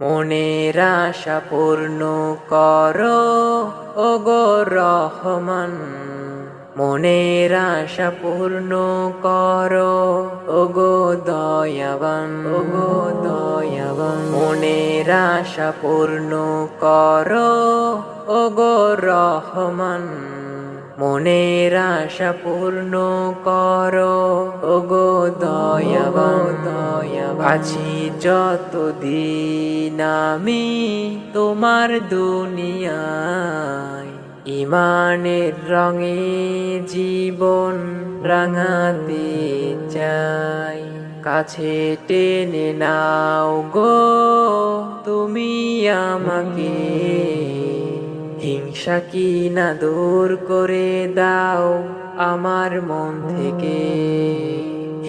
মনের আশা পূর্ণ করো, ওগো রহমান। মনের আশা পূর্ণ করো, ওগো দয়াবান। ওগো দয়াবান। মনের আশা পূর্ণ করো, ওগো রহমান। মনের আশা পূর্ণ করো। ওগো দয়াবান দয়াবান আছি যতদিন আমি তোমার দুনিয়ায়। ইমানের রঙে জীবন রাঙাতে চাই। কাছে টেনে নাও গো, তুমি আমাকে হিংসা কি না দূর করে দাও আমার মন থেকে?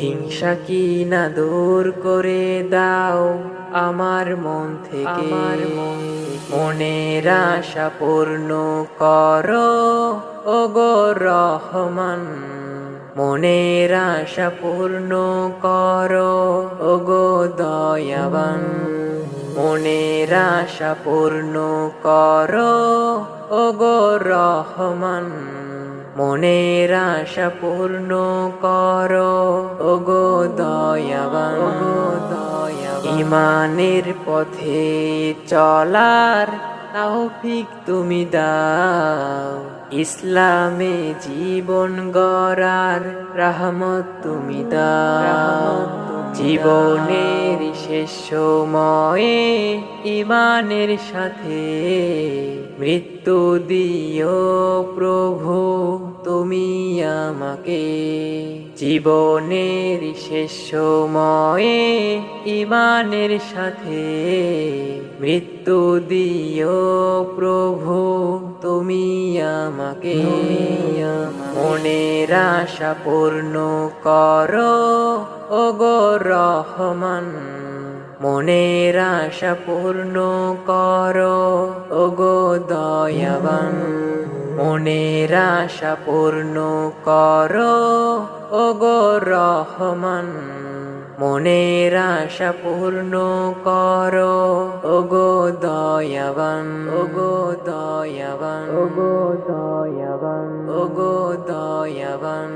হিংসা কি না দূর করে দাও আমার মন থেকে? আমার মন মনের আশা পূর্ণ করো ওগো রহমান। মনের আশা পূর্ণ করো ওগো দয়াবান। মনের আশা পূর্ণ করো, ওগো রহমান। মনের আশা পূর্ণ করো দয়াবান ওগো দয়াবান। ইমানের পথে চলার তৌফিক তুমি দাও। ইসলামে জীবন গড়ার রহমত তুমি দাও। জীবনের শেষ সময়ে ইমানের সাথে মৃত্যু দিও প্রভু, তুমি আমাকে। জীবনের শেষ সময়ে ইমানের সাথে মৃত্যু দিও প্রভু, তুমি আমাকে। মনের আশা পূর্ণ কর ও গো রহমান। মনের আশা পূর্ণ কর ও গো দয়াবান। মনের আশা পূর্ণ কর ও গো রহমান। মনের আশা পূর্ণ করো। ওগো দয়াবান ওগো দয়াবান ওগো দয়াবান ওগো দয়াবান।